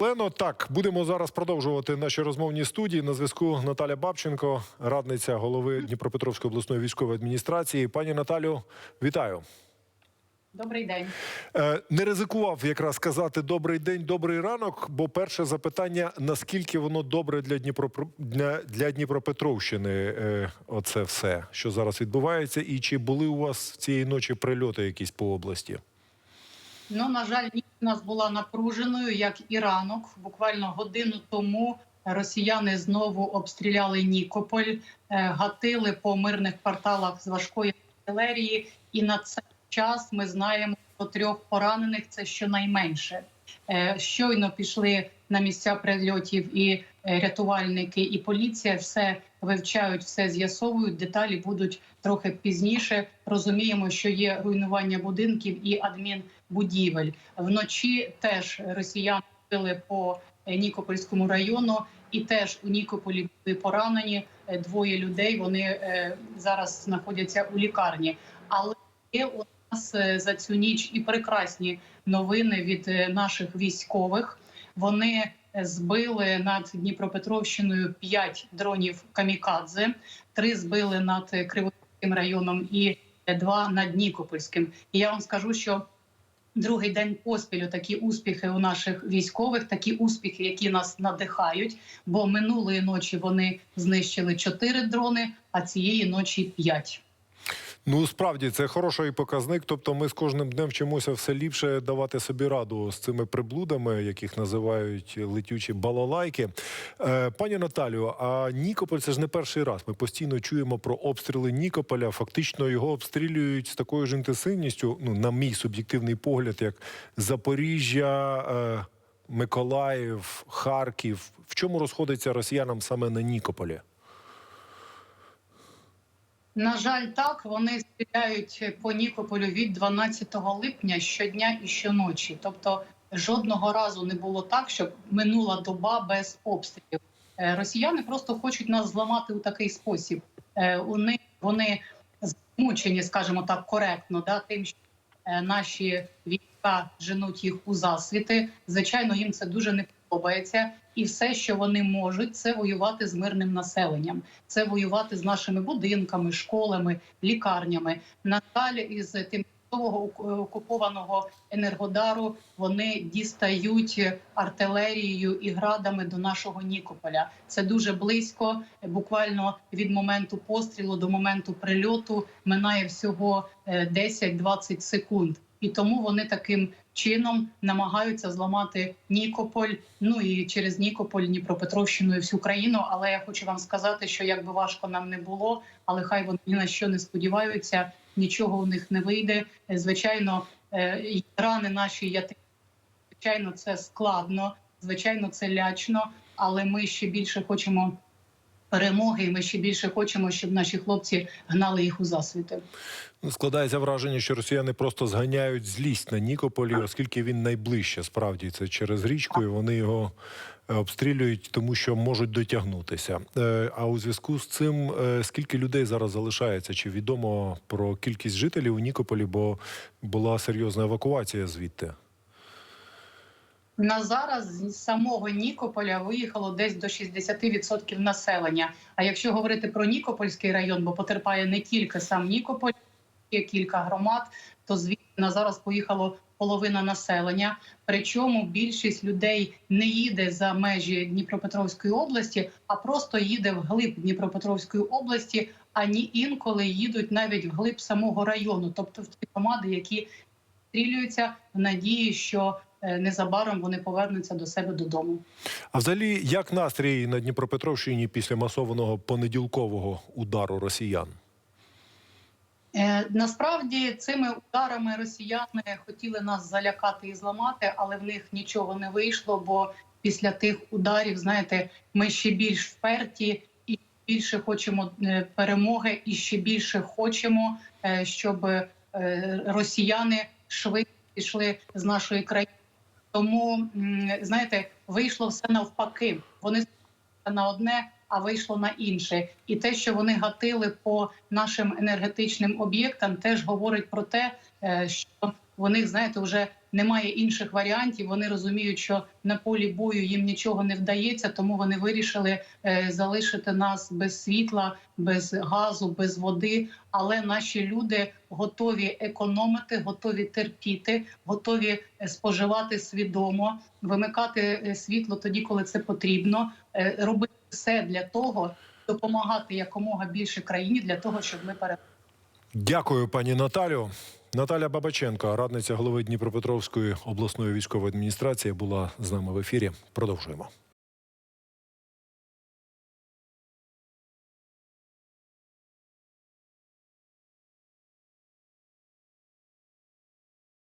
Лено, так будемо зараз продовжувати наші розмовні студії. На зв'язку Наталя Бабченко, радниця голови Дніпропетровської обласної військової адміністрації. Пані Наталю, вітаю. Добрий день. Е, Не ризикував якраз сказати добрий день, добрий ранок. Бо перше запитання: наскільки воно добре для Дніпро для, для Дніпропетровщини? е, Оце все, що зараз відбувається, і чи були у вас цієї ночі прильоти якісь по області? Ну на жаль, ніч у нас була напруженою, як і ранок. Буквально годину тому росіяни знову обстріляли Нікополь, е, гатили по мирних кварталах з важкої артилерії. І на цей час ми знаємо про трьох поранених. Це щонайменше. Е, Щойно пішли на місця прильотів і рятувальники, і поліція все вивчають, все з'ясовують. Деталі будуть трохи пізніше. Розуміємо, що є руйнування будинків і адмінбудівель. Вночі теж росіяни били по е, Нікопольському району, і теж у Нікополі були поранені е, двоє людей. Вони е, зараз знаходяться у лікарні. Але є у нас е, за цю ніч і прекрасні новини від е, наших військових. Вони збили над Дніпропетровщиною 5 дронів камікадзе, три збили над Кривоцьким районом і два над Нікопольським. І я вам скажу, що другий день поспілю такі успіхи у наших військових, такі успіхи, які нас надихають. Бо минулої ночі вони знищили 4 дрони, а цієї ночі 5. Ну справді це хороший показник. Тобто, ми з кожним днем вчимося все ліпше давати собі раду з цими приблудами, яких називають летючі балалайки. Е, пані Наталію, а Нікополь це ж не перший раз. Ми постійно чуємо про обстріли Нікополя. Фактично його обстрілюють з такою ж інтенсивністю. Ну, на мій суб'єктивний погляд, як Запоріжжя. Е, Миколаїв, Харків. В чому розходиться росіянам саме на Нікополі? На жаль, так вони стріляють по Нікополю від 12 липня щодня і щоночі. Тобто жодного разу не було так, щоб минула доба без обстрілів. Е, Росіяни просто хочуть нас зламати у такий спосіб. Е, У них вони змучені, скажімо так, коректно, да, тим, що е, наші війська женуть їх у засвіти. Звичайно, їм це дуже не подобається. І все, що вони можуть, це воювати з мирним населенням, це воювати з нашими будинками, школами, лікарнями. На жаль, із тимчасового окупованого енергодару вони дістають артилерією і градами до нашого Нікополя. Це дуже близько. Буквально від моменту пострілу до моменту прильоту минає всього е, 10-20 секунд. І тому вони таким чином намагаються зламати Нікополь. Ну і через Нікополь, Дніпропетровщину і всю країну. Але я хочу вам сказати, що як би важко нам не було, але хай вони на що не сподіваються, нічого у них не вийде. Звичайно, е, рани наші я звичайно, це складно, звичайно, це лячно, але ми ще більше хочемо. Перемоги, і ми ще більше хочемо, щоб наші хлопці гнали їх у засвіти. Ну, Складається враження, що росіяни просто зганяють злість на Нікополі, оскільки він найближче. Справді це через річку, і вони його е, обстрілюють, тому що можуть дотягнутися. Е, А у зв'язку з цим е, скільки людей зараз залишається? Чи відомо про кількість жителів у Нікополі? Бо була серйозна евакуація звідти. На зараз з самого Нікополя виїхало десь до 60% населення. А якщо говорити про Нікопольський район, бо потерпає не тільки сам Нікополь, є кілька громад, то звідти на зараз поїхало половина населення. Причому більшість людей не їде за межі Дніпропетровської області, а просто їде вглиб Дніпропетровської області, ані інколи їдуть навіть вглиб самого району, тобто в ті громади, які стрілюються в надії, що незабаром вони повернуться до себе додому. А взагалі, як настрій на Дніпропетровщині після масованого понеділкового удару росіян? Е, Насправді цими ударами росіяни хотіли нас залякати і зламати, але в них нічого не вийшло. Бо після тих ударів, знаєте, ми ще більш вперті і більше хочемо е, перемоги, і ще більше хочемо, е, щоб е, росіяни швидко пішли з нашої країни. Тому знаєте, вийшло все навпаки. Вони на одне, а вийшло на інше. І те, що вони гатили по нашим енергетичним об'єктам, теж говорить про те, е, що У знаєте, вже немає інших варіантів. Вони розуміють, що на полі бою їм нічого не вдається, тому вони вирішили е, залишити нас без світла, без газу, без води. Але наші люди готові економити, готові терпіти, готові е, споживати свідомо, вимикати е, світло тоді, коли це потрібно, робити все для того, допомагати якомога більше країні для того, щоб ми перемогли. Дякую, пані Наталю. Наталя Бабаченко, радниця голови Дніпропетровської обласної військової адміністрації, була з нами в ефірі. Продовжуємо.